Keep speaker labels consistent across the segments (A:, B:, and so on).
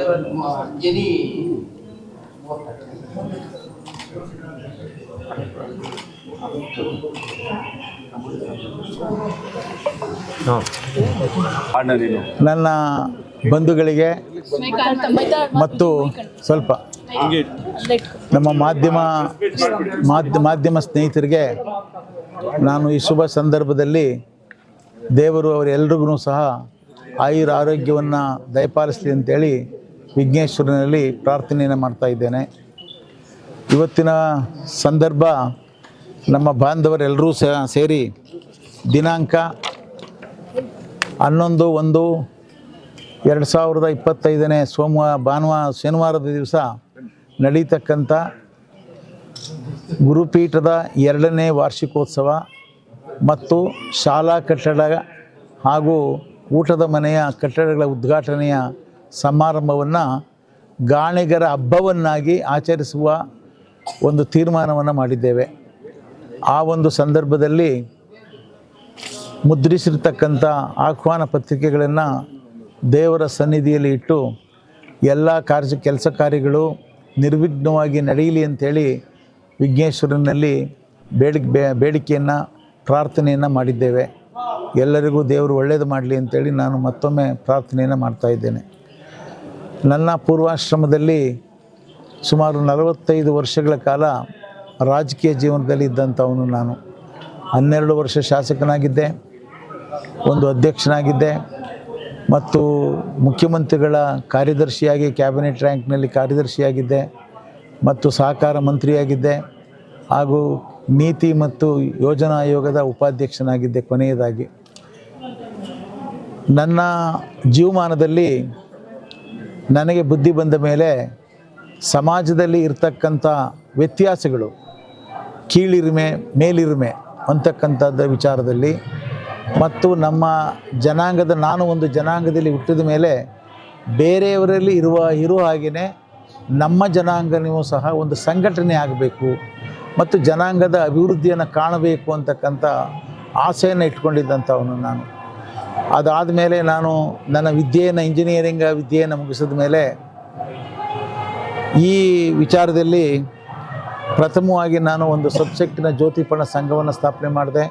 A: Ever any
B: ನನ್ನ ಬಂಧುಗಳಿಗೆ ಮತ್ತು ಸ್ವಲ್ಪ ನಮ್ಮ ಮಾಧ್ಯಮ ಮಾಧ್ಯ ಮಾಧ್ಯಮ ಸ್ನೇಹಿತರಿಗೆ ನಾನು ಈ ಶುಭ ಸಂದರ್ಭದಲ್ಲಿ ದೇವರು ಅವರೆಲ್ರಿಗೂ ಸಹ ಆಯುರ ಆರೋಗ್ಯವನ್ನು ದಯಪಾಲಿಸಲಿ ಅಂತೇಳಿ ವಿಘ್ನೇಶ್ವರನಲ್ಲಿ ಪ್ರಾರ್ಥನೆಯನ್ನು ಮಾಡ್ತಾ ಇದ್ದೇನೆ. ಇವತ್ತಿನ ಸಂದರ್ಭ ನಮ್ಮ ಬಾಂಧವರೆಲ್ಲರೂ ಸಹ ಸೇರಿ ದಿನಾಂಕ ಹನ್ನೊಂದು, ಒಂದು, ಎರಡು ಸಾವಿರದ ಇಪ್ಪತ್ತೈದನೇ ಸೋಮವಾರ, ಭಾನುವಾರ, ಶನಿವಾರದ ದಿವಸ ನಡೀತಕ್ಕಂಥ ಗುರುಪೀಠದ ಎರಡನೇ ವಾರ್ಷಿಕೋತ್ಸವ ಮತ್ತು ಶಾಲಾ ಕಟ್ಟಡ ಹಾಗೂ ಊಟದ ಮನೆಯ ಕಟ್ಟಡಗಳ ಉದ್ಘಾಟನೆಯ ಸಮಾರಂಭವನ್ನು ಗಾಣಿಗರ ಹಬ್ಬವನ್ನಾಗಿ ಆಚರಿಸುವ ಒಂದು ತೀರ್ಮಾನವನ್ನು ಮಾಡಿದ್ದೇವೆ. ಆ ಒಂದು ಸಂದರ್ಭದಲ್ಲಿ ಮುದ್ರಿಸಿರ್ತಕ್ಕಂಥ ಆಹ್ವಾನ ಪತ್ರಿಕೆಗಳನ್ನು ದೇವರ ಸನ್ನಿಧಿಯಲ್ಲಿ ಇಟ್ಟು ಎಲ್ಲ ಕಾರ್ಯ ಕೆಲಸ ಕಾರ್ಯಗಳು ನಿರ್ವಿಘ್ನವಾಗಿ ನಡೆಯಲಿ ಅಂಥೇಳಿ ವಿಘ್ನೇಶ್ವರನಲ್ಲಿ ಬೇಡಿಕೆ ಬೇ, ಬೇಡಿಕೆಯನ್ನು, ಪ್ರಾರ್ಥನೆಯನ್ನು ಮಾಡಿದ್ದೇವೆ. ಎಲ್ಲರಿಗೂ ದೇವರು ಒಳ್ಳೆಯದು ಮಾಡಲಿ ಅಂತೇಳಿ ನಾನು ಮತ್ತೊಮ್ಮೆ ಪ್ರಾರ್ಥನೆಯನ್ನು ಮಾಡ್ತಾ ಇದ್ದೇನೆ. ನನ್ನ ಪೂರ್ವಾಶ್ರಮದಲ್ಲಿ ಸುಮಾರು ನಲವತ್ತೈದು ವರ್ಷಗಳ ಕಾಲ ರಾಜಕೀಯ ಜೀವನದಲ್ಲಿ ಇದ್ದಂಥವನು ನಾನು. ಹನ್ನೆರಡು ವರ್ಷ ಶಾಸಕನಾಗಿದ್ದೆ, ಒಂದು ಅಧ್ಯಕ್ಷನಾಗಿದ್ದೆ ಮತ್ತು ಮುಖ್ಯಮಂತ್ರಿಗಳ ಕಾರ್ಯದರ್ಶಿಯಾಗಿ, ಕ್ಯಾಬಿನೆಟ್ ರ್ಯಾಂಕ್ನಲ್ಲಿ ಕಾರ್ಯದರ್ಶಿಯಾಗಿದ್ದೆ ಮತ್ತು ಸಹಕಾರ ಮಂತ್ರಿಯಾಗಿದ್ದೆ ಹಾಗೂ ನೀತಿ ಮತ್ತು ಯೋಜನಾ ಆಯೋಗದ ಉಪಾಧ್ಯಕ್ಷನಾಗಿದ್ದೆ ಕೊನೆಯದಾಗಿ. ನನ್ನ ಜೀವಮಾನದಲ್ಲಿ ನನಗೆ ಬುದ್ಧಿ ಬಂದ ಮೇಲೆ ಸಮಾಜದಲ್ಲಿ ಇರ್ತಕ್ಕಂಥ ವ್ಯತ್ಯಾಸಗಳು, ಕೀಳಿರಿಮೆ, ಮೇಲಿರಿಮೆ ಅಂತಕ್ಕಂಥದ್ದು ವಿಚಾರದಲ್ಲಿ ಮತ್ತು ನಮ್ಮ ಜನಾಂಗದ, ನಾನು ಒಂದು ಜನಾಂಗದಲ್ಲಿ ಹುಟ್ಟಿದ ಮೇಲೆ ಬೇರೆಯವರಲ್ಲಿ ಇರುವ ಇರುವ ಹಾಗೆಯೇ ನಮ್ಮ ಜನಾಂಗನೂ ಸಹ ಒಂದು ಸಂಘಟನೆ ಆಗಬೇಕು ಮತ್ತು ಜನಾಂಗದ ಅಭಿವೃದ್ಧಿಯನ್ನು ಕಾಣಬೇಕು ಅಂತಕ್ಕಂಥ ಆಸೆಯನ್ನು ಇಟ್ಕೊಂಡಿದ್ದಂಥವನು ನಾನು. ಅದಾದ ಮೇಲೆ ನಾನು ನನ್ನ ವಿದ್ಯೆಯನ್ನು ಇಂಜಿನಿಯರಿಂಗ್ ವಿದ್ಯೆಯನ್ನು ಮುಗಿಸಿದ ಮೇಲೆ ಈ ವಿಚಾರದಲ್ಲಿ ಪ್ರಥಮವಾಗಿ ನಾನು ಒಂದು ಸಬ್ಜೆಕ್ಟಿನ ಜ್ಯೋತಿಪಣ ಸಂಘವನ್ನು ಸ್ಥಾಪನೆ ಮಾಡಿದೆ.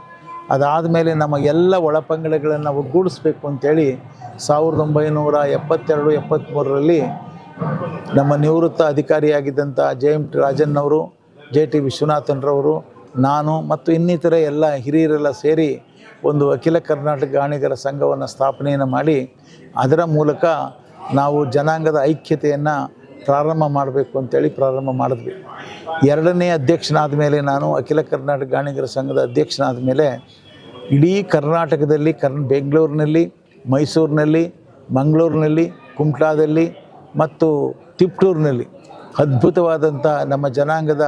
B: ಅದಾದ ಮೇಲೆ ನಮ್ಮ ಎಲ್ಲ ಒಳಪಂಗಡಗಳನ್ನು ಒಗ್ಗೂಡಿಸ್ಬೇಕು ಅಂತೇಳಿ ಸಾವಿರದ ಒಂಬೈನೂರ ಎಪ್ಪತ್ತೆರಡು ಎಪ್ಪತ್ತ್ಮೂರರಲ್ಲಿ ನಮ್ಮ ನಿವೃತ್ತ ಅಧಿಕಾರಿಯಾಗಿದ್ದಂಥ ಜೆ ಎಂ ಟಿ ರಾಜನ್ನವರು, ಜೆ ಟಿ ವಿಶ್ವನಾಥನ್ರವರು, ನಾನು ಮತ್ತು ಇನ್ನಿತರ ಎಲ್ಲ ಹಿರಿಯರೆಲ್ಲ ಸೇರಿ ಒಂದು ಅಖಿಲ ಕರ್ನಾಟಕ ಗಾಣಿಗರ ಸಂಘವನ್ನು ಸ್ಥಾಪನೆಯನ್ನು ಮಾಡಿ ಅದರ ಮೂಲಕ ನಾವು ಜನಾಂಗದ ಐಕ್ಯತೆಯನ್ನು ಪ್ರಾರಂಭ ಮಾಡಬೇಕು ಅಂತೇಳಿ ಪ್ರಾರಂಭ ಮಾಡಿದ್ವಿ. ಎರಡನೇ ಅಧ್ಯಕ್ಷನಾದ ಮೇಲೆ ನಾನು ಅಖಿಲ ಕರ್ನಾಟಕ ಗಾಣಿಗರ ಸಂಘದ ಅಧ್ಯಕ್ಷನಾದ ಮೇಲೆ ಇಡೀ ಕರ್ನಾಟಕದಲ್ಲಿ ಕರ್ನ್ ಬೆಂಗಳೂರಿನಲ್ಲಿ, ಮೈಸೂರಿನಲ್ಲಿ, ಮಂಗಳೂರಿನಲ್ಲಿ ಕುಮಟಾದಲ್ಲಿ ಮತ್ತು ತಿಪ್ಟೂರಿನಲ್ಲಿ ಅದ್ಭುತವಾದಂಥ ನಮ್ಮ ಜನಾಂಗದ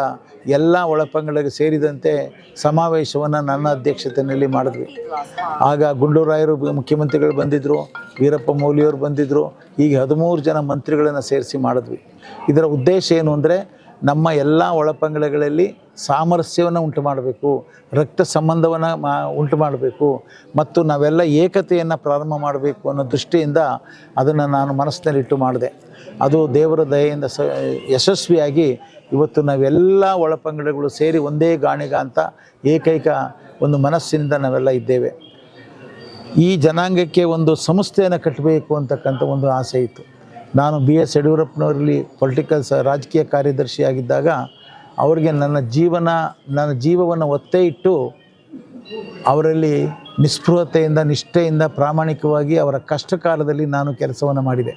B: ಎಲ್ಲ ಒಳಪಂಗಡಕ್ಕೆ ಸೇರಿದಂತೆ ಸಮಾವೇಶವನ್ನು ನನ್ನ ಅಧ್ಯಕ್ಷತೆಯಲ್ಲಿ ಮಾಡಿದ್ವಿ. ಆಗ ಗುಂಡೂರಾಯರು ಮುಖ್ಯಮಂತ್ರಿಗಳು ಬಂದಿದ್ದರು ವೀರಪ್ಪ ಮೌಲಿಯವರು ಬಂದಿದ್ದರು ಈಗ ಹದಿಮೂರು ಜನ ಮಂತ್ರಿಗಳನ್ನು ಸೇರಿಸಿ ಮಾಡಿದ್ವಿ. ಇದರ ಉದ್ದೇಶ ಏನು ಅಂದರೆ ನಮ್ಮ ಎಲ್ಲ ಒಳಪಂಗಡಗಳಲ್ಲಿ ಸಾಮರಸ್ಯವನ್ನು ಉಂಟು ಮಾಡಬೇಕು, ರಕ್ತ ಸಂಬಂಧವನ್ನು ಮಾ ಉಂಟು ಮಾಡಬೇಕು ಮತ್ತು ನಾವೆಲ್ಲ ಏಕತೆಯನ್ನು ಪ್ರಾರಂಭ ಮಾಡಬೇಕು ಅನ್ನೋ ದೃಷ್ಟಿಯಿಂದ ಅದನ್ನು ನಾನು ಮನಸ್ಸಿನಲ್ಲಿಟ್ಟು ಮಾಡಿದೆ. ಅದು ದೇವರ ದಯೆಯಿಂದ ಸ, ಯಶಸ್ವಿಯಾಗಿ ಇವತ್ತು ನಾವೆಲ್ಲ ಒಳಪಂಗಡಗಳು ಸೇರಿ ಒಂದೇ ಗಾಣಿಗ ಅಂತ ಏಕೈಕ ಒಂದು ಮನಸ್ಸಿನಿಂದ ನಾವೆಲ್ಲ ಇದ್ದೇವೆ. ಈ ಜನಾಂಗಕ್ಕೆ ಒಂದು ಸಂಸ್ಥೆಯನ್ನು ಕಟ್ಟಬೇಕು ಅಂತಕ್ಕಂಥ ಒಂದು ಆಸೆ ಇತ್ತು. ನಾನು ಬಿ ಎಸ್ ಯಡಿಯೂರಪ್ಪನವರಲ್ಲಿ ಪೊಲಿಟಿಕಲ್ ಸ, ರಾಜಕೀಯ ಕಾರ್ಯದರ್ಶಿಯಾಗಿದ್ದಾಗ ಅವರಿಗೆ ನನ್ನ ಜೀವನ, ನನ್ನ ಜೀವವನ್ನು ಒತ್ತೆ ಇಟ್ಟು ಅವರಲ್ಲಿ ನಿಸ್ಪೃಹತೆಯಿಂದ, ನಿಷ್ಠೆಯಿಂದ ಪ್ರಾಮಾಣಿಕವಾಗಿ ಅವರ ಕಷ್ಟ ಕಾಲದಲ್ಲಿ ನಾನು ಕೆಲಸವನ್ನು ಮಾಡಿದೆ.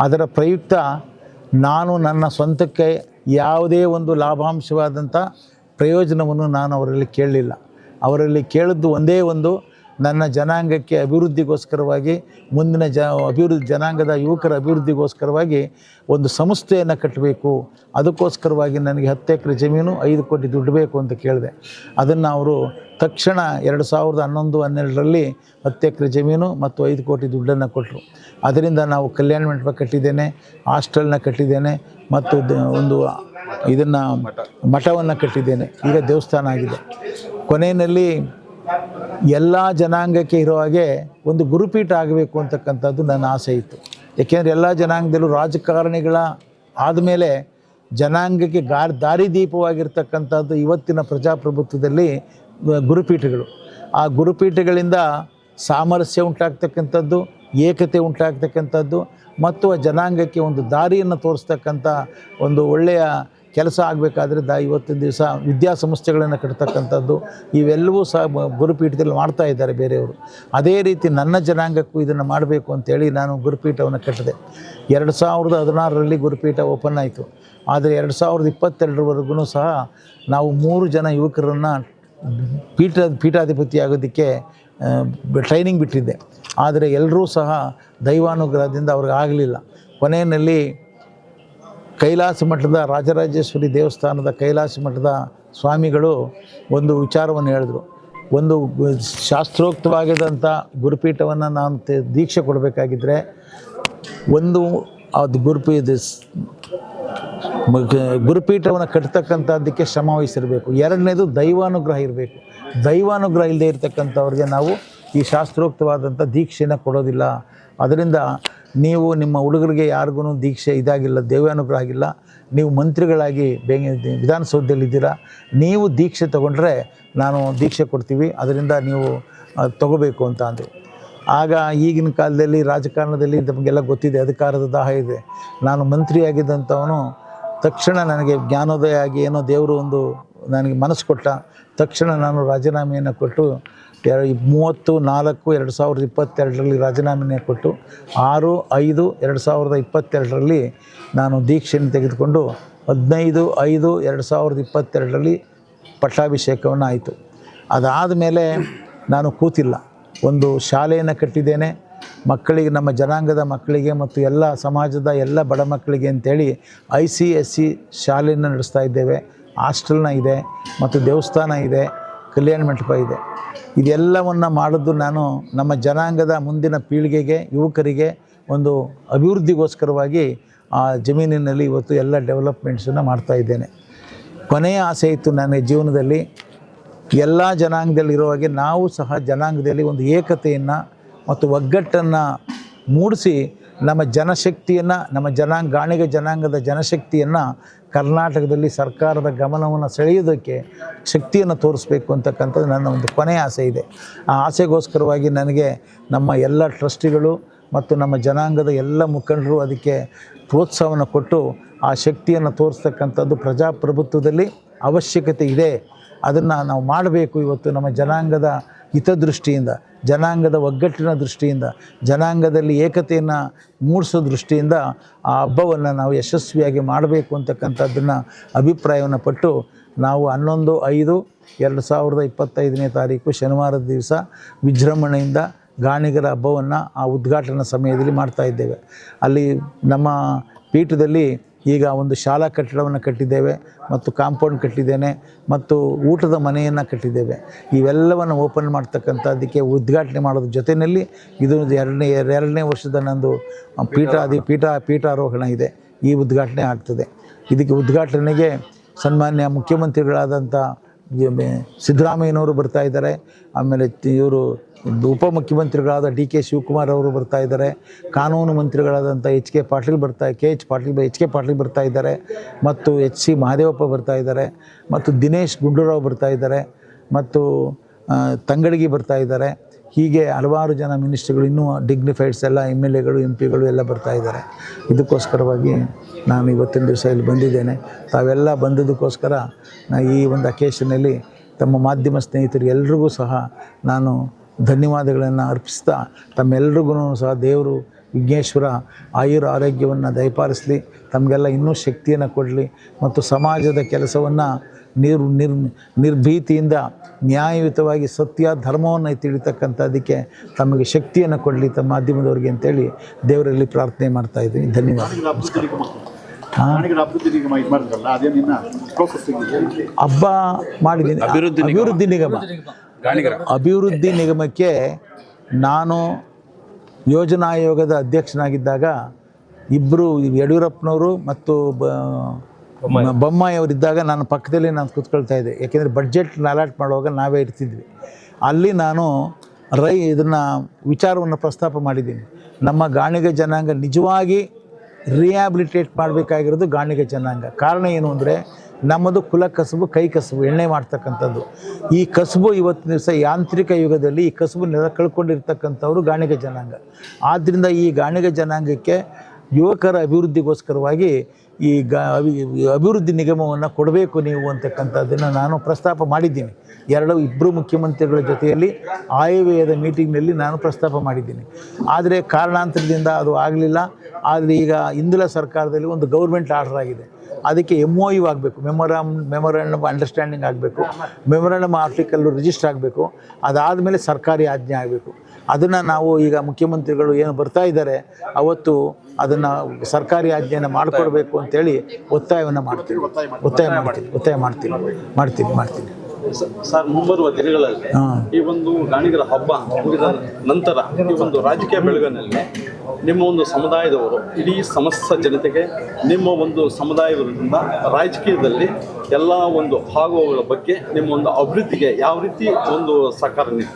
B: ಅದರ ಪ್ರಯುಕ್ತ ನಾನು ನನ್ನ ಸ್ವಂತಕ್ಕೆ ಯಾವುದೇ ಒಂದು ಲಾಭಾಂಶವಾದಂಥ ಪ್ರಯೋಜನವನ್ನು ನಾನು ಅವರಲ್ಲಿ ಕೇಳಲಿಲ್ಲ. ಅವರಲ್ಲಿ ಕೇಳಿದ್ದು ಒಂದೇ ಒಂದು ನನ್ನ ಜನಾಂಗಕ್ಕೆ ಅಭಿವೃದ್ಧಿಗೋಸ್ಕರವಾಗಿ, ಮುಂದಿನ ಜ, ಅಭಿವೃದ್ಧಿ, ಜನಾಂಗದ ಯುವಕರ ಅಭಿವೃದ್ಧಿಗೋಸ್ಕರವಾಗಿ ಒಂದು ಸಂಸ್ಥೆಯನ್ನು ಕಟ್ಟಬೇಕು. ಅದಕ್ಕೋಸ್ಕರವಾಗಿ ನನಗೆ ಹತ್ತು ಎಕರೆ ಜಮೀನು, ಐದು ಕೋಟಿ ದುಡ್ಡು ಬೇಕು ಅಂತ ಕೇಳಿದೆ. ಅದನ್ನು ಅವರು ತಕ್ಷಣ ಎರಡು ಸಾವಿರದ ಹನ್ನೊಂದು, ಹನ್ನೆರಡರಲ್ಲಿ ಹತ್ತು ಎಕರೆ ಜಮೀನು ಮತ್ತು ಐದು ಕೋಟಿ ದುಡ್ಡನ್ನು ಕೊಟ್ಟರು ಅದರಿಂದ ನಾವು ಕಲ್ಯಾಣ ಮಂಟಪ ಕಟ್ಟಿದ್ದೇನೆ, ಹಾಸ್ಟೆಲ್ನ ಕಟ್ಟಿದ್ದೇನೆ ಮತ್ತು ಒಂದು ಇದನ್ನು ಮಠವನ್ನು ಕಟ್ಟಿದ್ದೇನೆ. ಈಗ ದೇವಸ್ಥಾನ ಆಗಿದೆ. ಕೊನೆಯಲ್ಲಿ ಎಲ್ಲ ಜನಾಂಗಕ್ಕೆ ಇರೋ ಹಾಗೆ ಒಂದು ಗುರುಪೀಠ ಆಗಬೇಕು ಅಂತಕ್ಕಂಥದ್ದು ನನ್ನ ಆಸೆ ಇತ್ತು. ಏಕೆಂದರೆ ಎಲ್ಲ ಜನಾಂಗದಲ್ಲೂ ರಾಜಕಾರಣಿಗಳ ಆದಮೇಲೆ ಜನಾಂಗಕ್ಕೆ ಗಾರ್ ದಾರಿದೀಪವಾಗಿರ್ತಕ್ಕಂಥದ್ದು ಇವತ್ತಿನ ಪ್ರಜಾಪ್ರಭುತ್ವದಲ್ಲಿ ಗುರುಪೀಠಗಳು. ಆ ಗುರುಪೀಠಗಳಿಂದ ಸಾಮರಸ್ಯ ಉಂಟಾಗ್ತಕ್ಕಂಥದ್ದು, ಏಕತೆ ಉಂಟಾಗ್ತಕ್ಕಂಥದ್ದು, ಮತ್ತು ಆ ಜನಾಂಗಕ್ಕೆ ಒಂದು ದಾರಿಯನ್ನು ತೋರಿಸ್ತಕ್ಕಂಥ ಒಂದು ಒಳ್ಳೆಯ ಕೆಲಸ ಆಗಬೇಕಾದ್ರೆ ದ ಇವತ್ತಿನ ದಿವಸ ವಿದ್ಯಾಸಂಸ್ಥೆಗಳನ್ನು ಕಟ್ತಕ್ಕಂಥದ್ದು ಇವೆಲ್ಲವೂ ಸಹ ಗುರುಪೀಠದಲ್ಲಿ ಮಾಡ್ತಾ ಇದ್ದಾರೆ ಬೇರೆಯವರು. ಅದೇ ರೀತಿ ನನ್ನ ಜನಾಂಗಕ್ಕೂ ಇದನ್ನು ಮಾಡಬೇಕು ಅಂತೇಳಿ ನಾನು ಗುರುಪೀಠವನ್ನು ಕಟ್ಟಿದೆ. ಎರಡು ಸಾವಿರದ ಹದಿನಾರರಲ್ಲಿ ಗುರುಪೀಠ ಓಪನ್ ಆಯಿತು. ಆದರೆ ಎರಡು ಸಾವಿರದ ಇಪ್ಪತ್ತೆರಡರವರೆಗೂ ಸಹ ನಾವು ಮೂರು ಜನ ಯುವಕರನ್ನು ಪೀಠ ಪೀಠಾಧಿಪತಿ ಆಗೋದಕ್ಕೆ ಟ್ರೈನಿಂಗ್ ಬಿಟ್ಟಿದ್ದೆ. ಆದರೆ ಎಲ್ಲರೂ ಸಹ ದೈವಾನುಗ್ರಹದಿಂದ ಅವ್ರಿಗೆ ಆಗಲಿಲ್ಲ. ಕೊನೆಯಲ್ಲಿ ಕೈಲಾಸ ಮಠದ ರಾಜರಾಜೇಶ್ವರಿ ದೇವಸ್ಥಾನದ ಕೈಲಾಸ ಮಠದ ಸ್ವಾಮಿಗಳು ಒಂದು ವಿಚಾರವನ್ನು ಹೇಳಿದ್ರು. ಒಂದು ಶಾಸ್ತ್ರೋಕ್ತವಾಗಿದಂಥ ಗುರುಪೀಠವನ್ನು ನಾನು ದೀಕ್ಷೆ ಕೊಡಬೇಕಾಗಿದ್ದರೆ ಒಂದು ಅದು ಗುರುಪೀ ಗುರುಪೀಠವನ್ನು ಕಟ್ತಕ್ಕಂಥದ್ದಕ್ಕೆ ಶ್ರಮ ವಹಿಸಿರಬೇಕು. ಎರಡನೇದು ದೈವಾನುಗ್ರಹ ಇರಬೇಕು. ದೈವಾನುಗ್ರಹ ಇಲ್ಲದೆ ಇರತಕ್ಕಂಥವ್ರಿಗೆ ನಾವು ಈ ಶಾಸ್ತ್ರೋಕ್ತವಾದಂಥ ದೀಕ್ಷೆನ ಕೊಡೋದಿಲ್ಲ. ಅದರಿಂದ ನೀವು ನಿಮ್ಮ ಹುಡುಗರಿಗೆ ಯಾರಿಗೂ ದೀಕ್ಷೆ ಇದಾಗಿಲ್ಲ, ದೇವಾನುಗ್ರಹ ಆಗಿಲ್ಲ, ನೀವು ಮಂತ್ರಿಗಳಾಗಿ ಬೆಂಗ ವಿಧಾನಸೌಧದಲ್ಲಿದ್ದೀರಾ, ನೀವು ದೀಕ್ಷೆ ತಗೊಂಡ್ರೆ ನಾನು ದೀಕ್ಷೆ ಕೊಡ್ತೀವಿ, ಅದರಿಂದ ನೀವು ತಗೋಬೇಕು ಅಂತ ಅಂದರು. ಆಗ ಈಗಿನ ಕಾಲದಲ್ಲಿ, ರಾಜಕಾರಣದಲ್ಲಿ ನಮಗೆಲ್ಲ ಗೊತ್ತಿದೆ, ಅಧಿಕಾರದ ದಾಹ ಇದೆ. ನಾನು ಮಂತ್ರಿಯಾಗಿದ್ದಂಥವನು ತಕ್ಷಣ ನನಗೆ ಜ್ಞಾನೋದಯ ಆಗಿ ಏನೋ ದೇವರು ಒಂದು ನನಗೆ ಮನಸ್ಸು ಕೊಟ್ಟ, ತಕ್ಷಣ ನಾನು ರಾಜೀನಾಮೆಯನ್ನು ಕೊಟ್ಟು ಮೂವತ್ತು, ನಾಲ್ಕು, ಎರಡು ಸಾವಿರದ ಇಪ್ಪತ್ತೆರಡರಲ್ಲಿ ರಾಜೀನಾಮೆ ಕೊಟ್ಟು ಆರು, ಐದು, ಎರಡು ಸಾವಿರದ ಇಪ್ಪತ್ತೆರಡರಲ್ಲಿ ನಾನು ದೀಕ್ಷೆಯನ್ನು ತೆಗೆದುಕೊಂಡು ಹದಿನೈದು, ಐದು, ಎರಡು ಸಾವಿರದ ಇಪ್ಪತ್ತೆರಡರಲ್ಲಿ ಪಟ್ಟಾಭಿಷೇಕವನ್ನು ಆಯಿತು. ಅದಾದ ಮೇಲೆ ನಾನು ಕೂತಿಲ್ಲ. ಒಂದು ಶಾಲೆಯನ್ನು ಕಟ್ಟಿದ್ದೇನೆ. ಮಕ್ಕಳಿಗೆ, ನಮ್ಮ ಜನಾಂಗದ ಮಕ್ಕಳಿಗೆ ಮತ್ತು ಎಲ್ಲ ಸಮಾಜದ ಎಲ್ಲ ಬಡ ಮಕ್ಕಳಿಗೆ ಅಂತೇಳಿ ಐ ಸಿ ಎಸ್ ಸಿ ಶಾಲೆಯನ್ನು ನಡೆಸ್ತಾ ಇದ್ದೇವೆ. ಹಾಸ್ಟೆಲ್ನ ಇದೆ ಮತ್ತು ದೇವಸ್ಥಾನ ಇದೆ. ಕಲ್ಯಾಣ ಮಂಟಪ ಇದೆ. ಇದೆಲ್ಲವನ್ನು ಮಾಡಿದ್ದು ನಾನು ನಮ್ಮ ಜನಾಂಗದ ಮುಂದಿನ ಪೀಳಿಗೆಗೆ, ಯುವಕರಿಗೆ ಒಂದು ಅಭಿವೃದ್ಧಿಗೋಸ್ಕರವಾಗಿ ಆ ಜಮೀನಿನಲ್ಲಿ ಇವತ್ತು ಎಲ್ಲ ಡೆವಲಪ್ಮೆಂಟ್ಸನ್ನು ಮಾಡ್ತಾ ಇದ್ದೇನೆ. ಕೊನೆಯ ಆಸೆ ಇತ್ತು ನನ್ನ ಜೀವನದಲ್ಲಿ. ಎಲ್ಲ ಜನಾಂಗದಲ್ಲಿ ಇರೋ ಹಾಗೆ ನಾವು ಸಹ ಜನಾಂಗದಲ್ಲಿ ಒಂದು ಏಕತೆಯನ್ನು ಮತ್ತು ಒಗ್ಗಟ್ಟನ್ನು ಮೂಡಿಸಿ ನಮ್ಮ ಜನಶಕ್ತಿಯನ್ನು, ನಮ್ಮ ಜನಾಂಗ ಗಾಣಿಗ ಜನಾಂಗದ ಜನಶಕ್ತಿಯನ್ನು ಕರ್ನಾಟಕದಲ್ಲಿ ಸರ್ಕಾರದ ಗಮನವನ್ನು ಸೆಳೆಯೋದಕ್ಕೆ ಶಕ್ತಿಯನ್ನು ತೋರಿಸ್ಬೇಕು ಅಂತಕ್ಕಂಥದ್ದು ನನ್ನ ಒಂದು ಕೊನೆಯ ಆಸೆ ಇದೆ. ಆ ಆಸೆಗೋಸ್ಕರವಾಗಿ ನನಗೆ ನಮ್ಮ ಎಲ್ಲ ಟ್ರಸ್ಟಿಗಳು ಮತ್ತು ನಮ್ಮ ಜನಾಂಗದ ಎಲ್ಲ ಮುಖಂಡರು ಅದಕ್ಕೆ ಪ್ರೋತ್ಸಾಹವನ್ನು ಕೊಟ್ಟು ಆ ಶಕ್ತಿಯನ್ನು ತೋರಿಸ್ತಕ್ಕಂಥದ್ದು ಪ್ರಜಾಪ್ರಭುತ್ವದಲ್ಲಿ ಅವಶ್ಯಕತೆ ಇದೆ. ಅದನ್ನು ನಾವು ಮಾಡಬೇಕು ಇವತ್ತು ನಮ್ಮ ಜನಾಂಗದ ಹಿತದೃಷ್ಟಿಯಿಂದ, ಜನಾಂಗದ ಒಗ್ಗಟ್ಟಿನ ದೃಷ್ಟಿಯಿಂದ, ಜನಾಂಗದಲ್ಲಿ ಏಕತೆಯನ್ನು ಮೂಡಿಸೋ ದೃಷ್ಟಿಯಿಂದ ಆ ಹಬ್ಬವನ್ನು ನಾವು ಯಶಸ್ವಿಯಾಗಿ ಮಾಡಬೇಕು ಅಂತಕ್ಕಂಥದ್ದನ್ನು ಅಭಿಪ್ರಾಯವನ್ನು ಪಟ್ಟು ನಾವು ಹನ್ನೊಂದು, ಐದು, ಎರಡು ಸಾವಿರದ ಇಪ್ಪತ್ತೈದನೇ ತಾರೀಕು ಶನಿವಾರದ ದಿವಸ ವಿಜೃಂಭಣೆಯಿಂದ ಗಾಣಿಗರ ಹಬ್ಬವನ್ನು ಆ ಉದ್ಘಾಟನಾ ಸಮಯದಲ್ಲಿ ಮಾಡ್ತಾ ಇದ್ದೇವೆ. ಅಲ್ಲಿ ನಮ್ಮ ಪೀಠದಲ್ಲಿ ಈಗ ಒಂದು ಶಾಲಾ ಕಟ್ಟಡವನ್ನು ಕಟ್ಟಿದ್ದೇವೆ ಮತ್ತು ಕಾಂಪೌಂಡ್ ಕಟ್ಟಿದ್ದೇನೆ ಮತ್ತು ಊಟದ ಮನೆಯನ್ನು ಕಟ್ಟಿದ್ದೇವೆ. ಇವೆಲ್ಲವನ್ನು ಓಪನ್ ಮಾಡ್ತಕ್ಕಂಥದ್ದಕ್ಕೆ ಉದ್ಘಾಟನೆ ಮಾಡೋದ್ರ ಜೊತೆಯಲ್ಲಿ ಇದು ಎರಡನೇ ಎರಡನೇ ವರ್ಷದ ನಂದು ಪೀಠಾದಿ ಪೀಠ, ಪೀಠಾರೋಹಣ ಇದೆ. ಈ ಉದ್ಘಾಟನೆ ಆಗ್ತದೆ. ಇದಕ್ಕೆ ಉದ್ಘಾಟನೆಗೆ ಸನ್ಮಾನ್ಯ ಮುಖ್ಯಮಂತ್ರಿಗಳಾದಂಥ ಸಿದ್ದರಾಮಯ್ಯನವರು ಬರ್ತಾ ಇದ್ದಾರೆ. ಆಮೇಲೆ ಇವರು ಉಪಮುಖ್ಯಮಂತ್ರಿಗಳಾದ ಡಿ ಕೆ ಶಿವಕುಮಾರ್ ಅವರು ಬರ್ತಾ ಇದ್ದಾರೆ, ಕಾನೂನು ಮಂತ್ರಿಗಳಾದಂಥ ಎಚ್ ಕೆ ಪಾಟೀಲ್ ಬರ್ತಾ, K H Patil H K Patil ಬರ್ತಾ ಇದ್ದಾರೆ, ಮತ್ತು ಎಚ್ ಸಿ ಮಹಾದೇವಪ್ಪ ಬರ್ತಾ ಇದ್ದಾರೆ, ಮತ್ತು ದಿನೇಶ್ ಗುಂಡೂರಾವ್ ಬರ್ತಾ ಇದ್ದಾರೆ, ಮತ್ತು ತಂಗಡಗಿ ಬರ್ತಾ ಇದ್ದಾರೆ. ಹೀಗೆ ಹಲವಾರು ಜನ ಮಿನಿಸ್ಟ್ರಿಗಳು, ಇನ್ನೂ ಡಿಗ್ನಿಫೈಡ್ಸ್ ಎಲ್ಲ, ಎಂ ಎಲ್ ಎಗಳು, ಎಂ ಪಿಗಳು ಎಲ್ಲ ಬರ್ತಾ ಇದ್ದಾರೆ. ಇದಕ್ಕೋಸ್ಕರವಾಗಿ ನಾನು ಇವತ್ತಿನ ದಿವಸ ಇಲ್ಲಿ ಬಂದಿದ್ದೇನೆ. ತಾವೆಲ್ಲ ಬಂದದಕ್ಕೋಸ್ಕರ ಈ ಒಂದು ಅಕೇಶನಲ್ಲಿ ತಮ್ಮ ಮಾಧ್ಯಮ ಸ್ನೇಹಿತರು ಎಲ್ರಿಗೂ ಸಹ ನಾನು ಧನ್ಯವಾದಗಳನ್ನು ಅರ್ಪಿಸ್ತಾ ತಮ್ಮೆಲ್ರಿಗೂ ಸಹ ದೇವರು ವಿಘ್ನೇಶ್ವರ ಆಯುರ ಆರೋಗ್ಯವನ್ನು ದಯಪಾಲಿಸಲಿ ತಮಗೆಲ್ಲ ಇನ್ನೂ ಶಕ್ತಿಯನ್ನು ಕೊಡಲಿ ಮತ್ತು ಸಮಾಜದ ಕೆಲಸವನ್ನು ನಿರ್ ನಿರ್ ನಿರ್ಭೀತಿಯಿಂದ ನ್ಯಾಯಯುತವಾಗಿ ಸತ್ಯ ಧರ್ಮವನ್ನು ತಿಳಿತಕ್ಕಂಥದ್ದಕ್ಕೆ ತಮಗೆ ಶಕ್ತಿಯನ್ನು ಕೊಡಲಿ ತಮ್ಮ ಮಾಧ್ಯಮದವ್ರಿಗೆ ಅಂತೇಳಿ ದೇವರಲ್ಲಿ ಪ್ರಾರ್ಥನೆ ಮಾಡ್ತಾ ಇದ್ದೀನಿ. ಧನ್ಯವಾದ. ಹಬ್ಬ ಮಾಡಿದ್ದೀನಿ. ಅಭಿವೃದ್ಧಿ ನಿಗಮ. ಅಭಿವೃದ್ಧಿ ನಿಗಮಕ್ಕೆ ನಾನು ಯೋಜನಾ ಆಯೋಗದ ಅಧ್ಯಕ್ಷನಾಗಿದ್ದಾಗ ಇಬ್ಬರು ಯಡಿಯೂರಪ್ಪನವರು ಮತ್ತು ಬ ಬೊಮ್ಮಾಯಿ. ಅವರಿದ್ದಾಗ ನಾನು ಪಕ್ಕದಲ್ಲಿ ನಾನು ಕೂತ್ಕೊಳ್ತಾ ಇದ್ದೆ. ಯಾಕೆಂದರೆ ಬಡ್ಜೆಟ್ ಅಲಾಟ್ ಮಾಡುವಾಗ ನಾವೇ ಇರ್ತಿದ್ವಿ. ಅಲ್ಲಿ ನಾನು ರೈ ಇದನ್ನು ವಿಚಾರವನ್ನು ಪ್ರಸ್ತಾಪ ಮಾಡಿದ್ದೀನಿ. ನಮ್ಮ ಗಾಣಿಗ ಜನಾಂಗ ನಿಜವಾಗಿ ರಿಯಾಬಿಲಿಟೇಟ್ ಮಾಡಬೇಕಾಗಿರೋದು ಗಾಣಿಗ ಜನಾಂಗ. ಕಾರಣ ಏನು ಅಂದರೆ ನಮ್ಮದು ಕುಲ ಕಸುಬು, ಕೈ ಕಸುಬು, ಎಣ್ಣೆ ಮಾಡ್ತಕ್ಕಂಥದ್ದು. ಈ ಕಸುಬು ಇವತ್ತಿನ ದಿವಸ ಯಾಂತ್ರಿಕ ಯುಗದಲ್ಲಿ ಈ ಕಸುಬು ನೆಲ ಕಳ್ಕೊಂಡಿರ್ತಕ್ಕಂಥವ್ರು ಗಾಣಿಗ ಜನಾಂಗ. ಆದ್ದರಿಂದ ಈ ಗಾಣಿಗ ಜನಾಂಗಕ್ಕೆ ಯುವಕರ ಅಭಿವೃದ್ಧಿಗೋಸ್ಕರವಾಗಿ ಈ ಗ ಅಭಿವೃದ್ಧಿ ನಿಗಮವನ್ನು ಕೊಡಬೇಕು ನೀವು ಅಂತಕ್ಕಂಥದ್ದನ್ನು ನಾನು ಪ್ರಸ್ತಾಪ ಮಾಡಿದ್ದೀನಿ. ಎರಡು ಇಬ್ಬರು ಮುಖ್ಯಮಂತ್ರಿಗಳ ಜೊತೆಯಲ್ಲಿ ಆಯವ್ಯಯದ ಮೀಟಿಂಗ್ನಲ್ಲಿ ನಾನು ಪ್ರಸ್ತಾಪ ಮಾಡಿದ್ದೀನಿ. ಆದರೆ ಕಾರಣಾಂತರದಿಂದ ಅದು ಆಗಲಿಲ್ಲ. ಆದರೆ ಈಗ ಇಂದಿನ ಸರ್ಕಾರದಲ್ಲಿ ಒಂದು ಗೌರ್ಮೆಂಟ್ ಆರ್ಡರ್ ಆಗಿದೆ. ಅದಕ್ಕೆ ಎಂ ಒ ಯು ಆಗಬೇಕು. ಮೆಮೊರಾಮ್ ಮೆಮೊರಾಂಡಮ್ ಅಂಡರ್ಸ್ಟ್ಯಾಂಡಿಂಗ್ ಆಗಬೇಕು. ಮೆಮೊರಾಂಡಮ್ ಆರ್ಟಿಕಲ್ಲು ರಿಜಿಸ್ಟರ್ ಆಗಬೇಕು. ಅದಾದಮೇಲೆ ಸರ್ಕಾರಿ ಆಜ್ಞೆ ಆಗಬೇಕು. ಅದನ್ನು ನಾವು ಈಗ ಮುಖ್ಯಮಂತ್ರಿಗಳು ಏನು ಬರ್ತಾ ಇದ್ದಾರೆ, ಅವತ್ತು ಅದನ್ನು ಸರ್ಕಾರಿ ಆಜ್ಞೆಯನ್ನು ಮಾಡಿಕೊಡ್ಬೇಕು ಅಂತೇಳಿ ಒತ್ತಾಯವನ್ನು ಮಾಡ್ತೀನಿ ಒತ್ತಾಯ ಮಾಡ್ತೀನಿ ಒತ್ತಾಯ ಮಾಡ್ತೀನಿ ಮಾಡ್ತೀನಿ ಮಾಡ್ತೀನಿ
C: ಸ- ಸರ್ ಮುಂಬರುವ ದಿನಗಳಲ್ಲಿ ಈ ಒಂದು ಗಾಣಿಗರ ಹಬ್ಬ ಮುಗಿದ ನಂತರ ಈ ಒಂದು ರಾಜಕೀಯ ಬೆಳಗನಲ್ಲಿ ನಿಮ್ಮ ಒಂದು ಸಮುದಾಯದವರು ಇಡೀ ಸಮಸ್ತ ಜನತೆಗೆ ನಿಮ್ಮ ಒಂದು ಸಮುದಾಯದಿಂದ ರಾಜಕೀಯದಲ್ಲಿ ಎಲ್ಲ ಒಂದು ಆಗುವಗಳ ಬಗ್ಗೆ ನಿಮ್ಮ ಒಂದು ಅಭಿವೃದ್ಧಿಗೆ ಯಾವ ರೀತಿ ಒಂದು ಸಹಕಾರ ನೀಡಿ?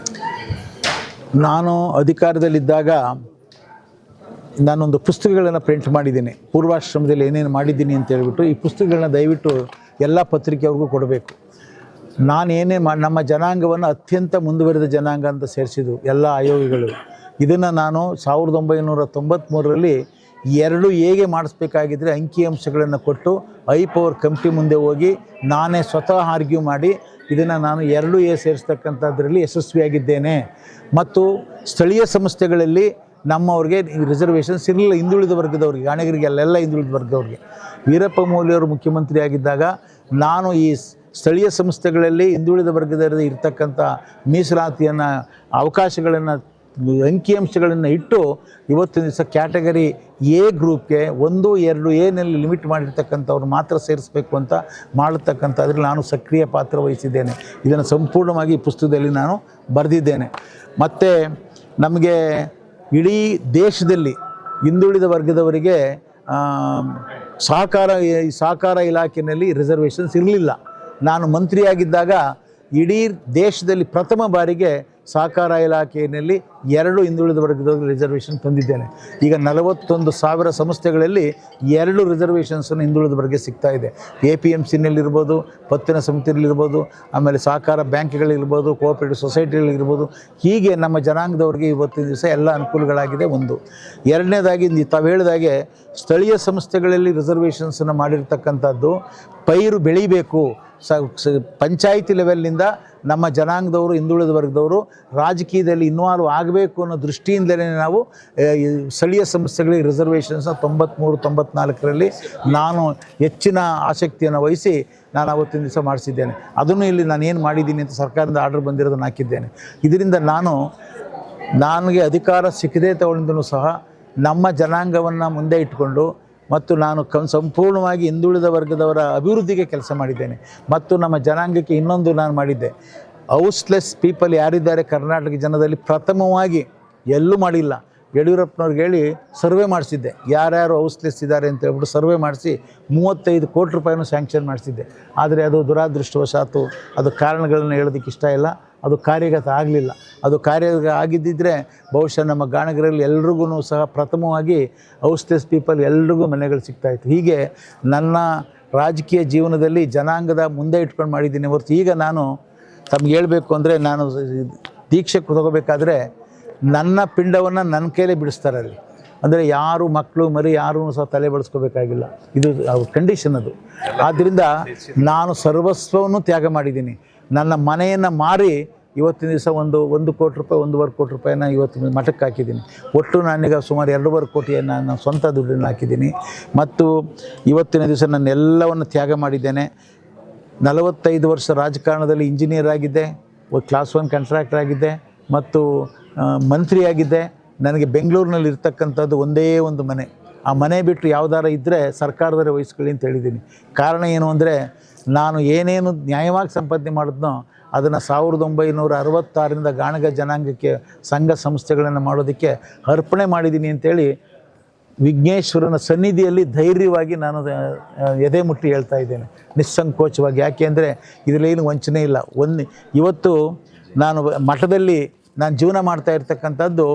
B: ನಾನು ಅಧಿಕಾರದಲ್ಲಿದ್ದಾಗ ನಾನೊಂದು ಪುಸ್ತಕಗಳನ್ನು ಪ್ರಿಂಟ್ ಮಾಡಿದ್ದೀನಿ. ಪೂರ್ವಾಶ್ರಮದಲ್ಲಿ ಏನೇನು ಮಾಡಿದ್ದೀನಿ ಅಂತ ಹೇಳ್ಬಿಟ್ಟು ಈ ಪುಸ್ತಕಗಳನ್ನ ದಯವಿಟ್ಟು ಎಲ್ಲ ಪತ್ರಿಕೆಯವ್ರಿಗೂ ಕೊಡಬೇಕು. ನಾನು ಏನೇ ಮಾ ನಮ್ಮ ಜನಾಂಗವನ್ನು ಅತ್ಯಂತ ಮುಂದುವರಿದ ಜನಾಂಗ ಅಂತ ಸೇರಿಸಿದ್ದು ಎಲ್ಲ ಆಯೋಗಗಳು. ಇದನ್ನು ನಾನು ಸಾವಿರದ ಒಂಬೈನೂರ ತೊಂಬತ್ತ್ಮೂರರಲ್ಲಿ ಎರಡು ಹೇಗೆ ಮಾಡಿಸ್ಬೇಕಾಗಿದ್ದರೆ ಅಂಕಿಅಂಶಗಳನ್ನು ಕೊಟ್ಟು ಐ ಪವರ್ ಕಮಿಟಿ ಮುಂದೆ ಹೋಗಿ ನಾನೇ ಸ್ವತಃ ಆರ್ಗ್ಯೂ ಮಾಡಿ ಇದನ್ನು ನಾನು ಎರಡು ಎ ಸೇರಿಸ್ತಕ್ಕಂಥದ್ರಲ್ಲಿ ಯಶಸ್ವಿಯಾಗಿದ್ದೇನೆ. ಮತ್ತು ಸ್ಥಳೀಯ ಸಂಸ್ಥೆಗಳಲ್ಲಿ ನಮ್ಮವ್ರಿಗೆ ರಿಸರ್ವೇಷನ್ಸ್ ಇರಲಿಲ್ಲ ಹಿಂದುಳಿದ ವರ್ಗದವ್ರಿಗೆ ಗಾಣಿಗರಿಗೆ ಅಲ್ಲೆಲ್ಲ ಹಿಂದುಳಿದ ವರ್ಗದವ್ರಿಗೆ. ವೀರಪ್ಪ ಮೊಯ್ಲಿಯವರು ಮುಖ್ಯಮಂತ್ರಿ ಆಗಿದ್ದಾಗ ನಾನು ಈ ಸ್ಥಳೀಯ ಸಂಸ್ಥೆಗಳಲ್ಲಿ ಹಿಂದುಳಿದ ವರ್ಗದಲ್ಲಿ ಇರ್ತಕ್ಕಂಥ ಮೀಸಲಾತಿಯನ್ನು, ಅವಕಾಶಗಳನ್ನು ಅಂಕಿಅಂಶಗಳನ್ನು ಇಟ್ಟು ಇವತ್ತಿನ ದಿವಸ ಕ್ಯಾಟಗರಿ ಎ ಗ್ರೂಪ್ಗೆ ಒಂದು, ಎರಡು ಎನಲ್ಲಿ ಲಿಮಿಟ್ ಮಾಡಿರ್ತಕ್ಕಂಥವ್ರು ಮಾತ್ರ ಸೇರಿಸಬೇಕು ಅಂತ ಮಾಡತಕ್ಕಂಥ ಅದರಲ್ಲಿ ನಾನು ಸಕ್ರಿಯ ಪಾತ್ರ ವಹಿಸಿದ್ದೇನೆ. ಇದನ್ನು ಸಂಪೂರ್ಣವಾಗಿ ಪುಸ್ತಕದಲ್ಲಿ ನಾನು ಬರೆದಿದ್ದೇನೆ. ಮತ್ತು ನಮಗೆ ಇಡೀ ದೇಶದಲ್ಲಿ ಹಿಂದುಳಿದ ವರ್ಗದವರಿಗೆ ಸಹಕಾರ ಸಹಕಾರ ಇಲಾಖೆಯಲ್ಲಿ ರಿಸರ್ವೇಷನ್ಸ್ ಇರಲಿಲ್ಲ. ನಾನು ಮಂತ್ರಿಯಾಗಿದ್ದಾಗ ಇಡೀ ದೇಶದಲ್ಲಿ ಪ್ರಥಮ ಬಾರಿಗೆ ಸಹಕಾರ ಇಲಾಖೆಯಲ್ಲಿ ಎರಡು ಹಿಂದುಳಿದ ವರ್ಗದವರಿಗೆ ರಿಸರ್ವೇಷನ್ ತಂದಿದ್ದೇನೆ. ಈಗ ನಲವತ್ತೊಂದು ಸಾವಿರ ಸಂಸ್ಥೆಗಳಲ್ಲಿ ಎರಡು ರಿಸರ್ವೇಷನ್ಸನ್ನು ಹಿಂದುಳಿದ ವರ್ಗ ಸಿಗ್ತಾ ಇದೆ. ಎ ಪಿ ಎಂ ಸಿನಲ್ಲಿರ್ಬೋದು ಪತ್ತಿನ ಸಮಿತಿಯಲ್ಲಿರ್ಬೋದು ಆಮೇಲೆ ಸಹಕಾರ ಬ್ಯಾಂಕ್ಗಳಿರ್ಬೋದು, ಕೋಆಪರೇಟಿವ್ ಸೊಸೈಟಿಗಳಿರ್ಬೋದು ಹೀಗೆ ನಮ್ಮ ಜನಾಂಗದವರಿಗೆ ಇವತ್ತಿನ ದಿವಸ ಎಲ್ಲ ಅನುಕೂಲಗಳಾಗಿದೆ ಒಂದು. ಎರಡನೇದಾಗಿ ತಾವು ಹೇಳಿದಾಗೆ ಸ್ಥಳೀಯ ಸಂಸ್ಥೆಗಳಲ್ಲಿ ರಿಸರ್ವೇಷನ್ಸನ್ನು ಮಾಡಿರ್ತಕ್ಕಂಥದ್ದು, ಪೈರು ಬೆಳಿಬೇಕು. ಸ ಪಂಚಾಯಿತಿ ಲೆವೆಲ್ನಿಂದ ನಮ್ಮ ಜನಾಂಗದವರು, ಹಿಂದುಳಿದ ವರ್ಗದವರು ರಾಜಕೀಯದಲ್ಲಿ ಇನ್ವಾಲ್ವ್ ಆಗಬೇಕು ಅನ್ನೋ ದೃಷ್ಟಿಯಿಂದಲೇ ನಾವು ಸ್ಥಳೀಯ ಸಂಸ್ಥೆಗಳಿಗೆ ರಿಸರ್ವೇಷನ್ಸ್ನ ತೊಂಬತ್ತ್ಮೂರು ತೊಂಬತ್ನಾಲ್ಕರಲ್ಲಿ ನಾನು ಹೆಚ್ಚಿನ ಆಸಕ್ತಿಯನ್ನು ವಹಿಸಿ ನಾನು ಅವತ್ತಿನ ದಿವಸ ಮಾಡಿಸಿದ್ದೇನೆ. ಅದನ್ನು ಇಲ್ಲಿ ನಾನು ಏನು ಮಾಡಿದ್ದೀನಿ ಅಂತ ಸರ್ಕಾರದಿಂದ ಆರ್ಡರ್ ಬಂದಿರೋದನ್ನು ಹಾಕಿದ್ದೇನೆ. ಇದರಿಂದ ನಾನು, ನನಗೆ ಅಧಿಕಾರ ಸಿಕ್ಕದೇ ತಗೊಂಡಿದ್ದೂ ಸಹ ನಮ್ಮ ಜನಾಂಗವನ್ನು ಮುಂದೆ ಇಟ್ಕೊಂಡು ಮತ್ತು ನಾನು ಸಂಪೂರ್ಣವಾಗಿ ಹಿಂದುಳಿದ ವರ್ಗದವರ ಅಭಿವೃದ್ಧಿಗೆ ಕೆಲಸ ಮಾಡಿದ್ದೇನೆ. ಮತ್ತು ನಮ್ಮ ಜನಾಂಗಕ್ಕೆ ಇನ್ನೊಂದು ನಾನು ಮಾಡಿದ್ದೆ. ಹೌಸ್ಲೆಸ್ ಪೀಪಲ್ ಯಾರಿದ್ದಾರೆ? ಕರ್ನಾಟಕ ಜನದಲ್ಲಿ ಪ್ರಥಮವಾಗಿ ಎಲ್ಲೂ ಮಾಡಿಲ್ಲ. ಯಡಿಯೂರಪ್ಪನವ್ರಿಗೆ ಹೇಳಿ ಸರ್ವೆ ಮಾಡಿಸಿದ್ದೆ. ಯಾರ್ಯಾರು ಹೌಸ್ಲೆಸ್ ಇದ್ದಾರೆ ಅಂತ ಹೇಳ್ಬಿಟ್ಟು ಸರ್ವೆ ಮಾಡಿಸಿ ಮೂವತ್ತೈದು ಕೋಟಿ ರೂಪಾಯಿನೂ ಸ್ಯಾಂಕ್ಷನ್ ಮಾಡಿಸಿದ್ದೆ. ಆದರೆ ಅದು ದುರಾದೃಷ್ಟವಶಾತು ಅದು ಕಾರಣಗಳನ್ನು ಹೇಳೋದಕ್ಕೆ ಇಷ್ಟ ಇಲ್ಲ. ಅದು ಕಾರ್ಯಗತ ಆಗಲಿಲ್ಲ. ಅದು ಕಾರ್ಯಗತ ಆಗಿದ್ದಿದ್ದರೆ ಬಹುಶಃ ನಮ್ಮ ಗಾಣಗರಲ್ಲಿ ಎಲ್ರಿಗೂ ಸಹ ಪ್ರಥಮವಾಗಿ ಔಷಧಸ್ ಪೀಪಲ್ ಎಲ್ರಿಗೂ ಮನೆಗಳು ಸಿಗ್ತಾಯಿತ್ತು ಹೀಗೆ ನನ್ನ ರಾಜಕೀಯ ಜೀವನದಲ್ಲಿ ಜನಾಂಗದ ಮುಂದೆ ಇಟ್ಕೊಂಡು ಮಾಡಿದ್ದೀನಿ ಹೊರತು ಈಗ ನಾನು ತಮ್ಗೆ ಹೇಳಬೇಕು ಅಂದರೆ ನಾನು ದೀಕ್ಷೆ ತಗೋಬೇಕಾದ್ರೆ ನನ್ನ ಪಿಂಡವನ್ನು ನನ್ನ ಕೈಲೇ ಬಿಡಿಸ್ತಾರೆ ಅಲ್ಲಿ. ಅಂದರೆ ಯಾರು ಮಕ್ಕಳು ಮರಿ ಯಾರೂ ಸಹ ತಲೆ ಬಡಿಸ್ಕೋಬೇಕಾಗಿಲ್ಲ. ಇದು ಕಂಡೀಷನ್ ಅದು. ಆದ್ದರಿಂದ ನಾನು ಸರ್ವಸ್ವವನ್ನು ತ್ಯಾಗ ಮಾಡಿದ್ದೀನಿ. ನನ್ನ ಮನೆಯನ್ನು ಮಾರಿ ಇವತ್ತಿನ ದಿವಸ ಒಂದು ಒಂದು ಕೋಟಿ ರೂಪಾಯಿ, ಒಂದೂವರೆ ಕೋಟಿ ರೂಪಾಯಿನ ಇವತ್ತು ಮಠಕ್ಕೆ ಹಾಕಿದ್ದೀನಿ. ಒಟ್ಟು ನಾನೀಗ ಸುಮಾರು ಎರಡೂವರೆ ಕೋಟಿಯನ್ನು ನಾನು ಸ್ವಂತ ದುಡ್ಡನ್ನು ಹಾಕಿದ್ದೀನಿ. ಮತ್ತು ಇವತ್ತಿನ ದಿವಸ ನಾನು ಎಲ್ಲವನ್ನು ತ್ಯಾಗ ಮಾಡಿದ್ದೇನೆ. ನಲವತ್ತೈದು ವರ್ಷ ರಾಜಕಾರಣದಲ್ಲಿ ಇಂಜಿನಿಯರ್ ಆಗಿದ್ದೆ ಕ್ಲಾಸ್ ಒನ್ ಕಾಂಟ್ರಾಕ್ಟರ್ ಆಗಿದ್ದೆ, ಮತ್ತು ಮಂತ್ರಿಯಾಗಿದ್ದೆ ನನಗೆ ಬೆಂಗಳೂರಿನಲ್ಲಿ ಇರ್ತಕ್ಕಂಥದ್ದು ಒಂದೇ ಒಂದು ಮನೆ. ಆ ಮನೆ ಬಿಟ್ಟು ಯಾವ್ದಾರ ಇದ್ದರೆ ಸರ್ಕಾರದವರೇ ವಹಿಸ್ಕೊಳ್ಳಿ ಅಂತ ಹೇಳಿದ್ದೀನಿ. ಕಾರಣ ಏನು ಅಂದರೆ, ನಾನು ಏನೇನು ನ್ಯಾಯವಾಗಿ ಸಂಪಾದನೆ ಮಾಡಿದ್ನೋ ಅದನ್ನು ಸಾವಿರದ ಒಂಬೈನೂರ ಅರವತ್ತಾರರಿಂದ ಗಾಣಗ ಜನಾಂಗಕ್ಕೆ ಸಂಘ ಸಂಸ್ಥೆಗಳನ್ನು ಮಾಡೋದಕ್ಕೆ ಅರ್ಪಣೆ ಮಾಡಿದ್ದೀನಿ ಅಂತೇಳಿ ವಿಘ್ನೇಶ್ವರನ ಸನ್ನಿಧಿಯಲ್ಲಿ ಧೈರ್ಯವಾಗಿ ನಾನು ಎದೆ ಮುಟ್ಟಿ ಹೇಳ್ತಾ ಇದ್ದೇನೆ. ನಿಸ್ಸಂಕೋಚವಾಗಿ. ಯಾಕೆ ಅಂದರೆ ಇದರಲ್ಲೇನು ವಂಚನೆ ಇಲ್ಲ. ಒಂದು, ಇವತ್ತು ನಾನು ಮಠದಲ್ಲಿ ನಾನು ಜೀವನ ಮಾಡ್ತಾ ಇರ್ತಕ್ಕಂಥದ್ದು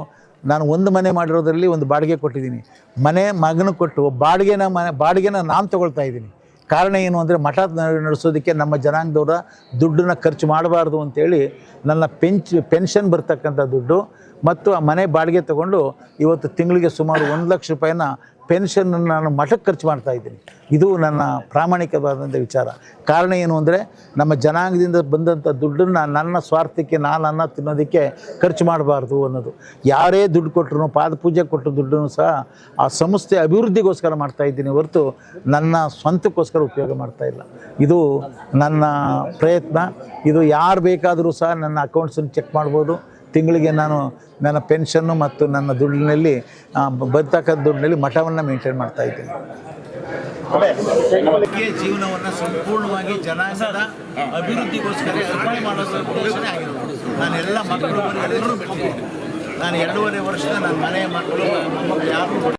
B: ನಾನು ಒಂದು ಮನೆ ಮಾಡಿರೋದ್ರಲ್ಲಿ ಒಂದು ಬಾಡಿಗೆ ಕೊಟ್ಟಿದ್ದೀನಿ. ಮನೆ ಮಗನ ಕೊಟ್ಟು ಬಾಡಿಗೆನ ಮನೆ, ಬಾಡಿಗೆನ ನಾನು ತಗೊಳ್ತಾ ಇದ್ದೀನಿ. ಕಾರಣ ಏನು ಅಂದರೆ ಮಠ ನಡೆಸೋದಕ್ಕೆ ನಮ್ಮ ಜನಾಂಗದವರ ದುಡ್ಡನ್ನ ಖರ್ಚು ಮಾಡಬಾರ್ದು ಅಂತೇಳಿ ನನ್ನ ಪೆಂಚ್ ಪೆನ್ಷನ್ ಬರ್ತಕ್ಕಂಥ ದುಡ್ಡು ಮತ್ತು ಆ ಮನೆ ಬಾಡಿಗೆ ತಗೊಂಡು ಇವತ್ತು ತಿಂಗಳಿಗೆ ಸುಮಾರು ಒಂದು ಲಕ್ಷ ರೂಪಾಯಿನ ಪೆನ್ಷನ್ ನಾನು ಮಠಕ್ಕೆ ಖರ್ಚು ಮಾಡ್ತಾ ಇದ್ದೀನಿ. ಇದು ನನ್ನ ಪ್ರಾಮಾಣಿಕವಾದಂಥ ವಿಚಾರ. ಕಾರಣ ಏನು ಅಂದರೆ, ನಮ್ಮ ಜನಾಂಗದಿಂದ ಬಂದಂಥ ದುಡ್ಡನ್ನು ನನ್ನ ಸ್ವಾರ್ಥಕ್ಕೆ, ನಾನು ಅನ್ನ ತಿನ್ನೋದಕ್ಕೆ ಖರ್ಚು ಮಾಡಬಾರ್ದು ಅನ್ನೋದು. ಯಾರೇ ದುಡ್ಡು ಕೊಟ್ಟರು ಪಾದಪೂಜೆ ಕೊಟ್ಟ ದುಡ್ಡನ್ನು ಸಹ ಆ ಸಂಸ್ಥೆ ಅಭಿವೃದ್ಧಿಗೋಸ್ಕರ ಮಾಡ್ತಾ ಇದ್ದೀನಿ ಹೊರತು ನನ್ನ ಸ್ವಂತಕ್ಕೋಸ್ಕರ ಉಪಯೋಗ ಮಾಡ್ತಾ ಇಲ್ಲ. ಇದು ನನ್ನ ಪ್ರಯತ್ನ. ಇದು ಯಾರು ಬೇಕಾದರೂ ಸಹ ನನ್ನ ಅಕೌಂಟ್ಸನ್ನು ಚೆಕ್ ಮಾಡ್ಬೋದು. ತಿಂಗಳಿಗೆ ನಾನು ನನ್ನ ಪೆನ್ಷನ್ನು ಮತ್ತು ನನ್ನ ದುಡ್ಡಿನಲ್ಲಿ ಬರ್ತಕ್ಕಂಥ ದುಡ್ಡಿನಲ್ಲಿ ಮಠವನ್ನು ಮೇಂಟೈನ್ ಮಾಡ್ತಾ ಇದ್ದೀನಿ. ಜೀವನವನ್ನು ಸಂಪೂರ್ಣವಾಗಿ ಜನಾಂಗದ ಅಭಿವೃದ್ಧಿಗೋಸ್ಕರ ಅರ್ಪಣೆ ಮಾಡೋದು ಉದ್ದೇಶನೇ ನಾನು ಎಲ್ಲ ಮಕ್ಕಳು ನಾನು ಎರಡೂವರೆ ವರ್ಷದ ನನ್ನ ಮನೆ ಮಕ್ಕಳು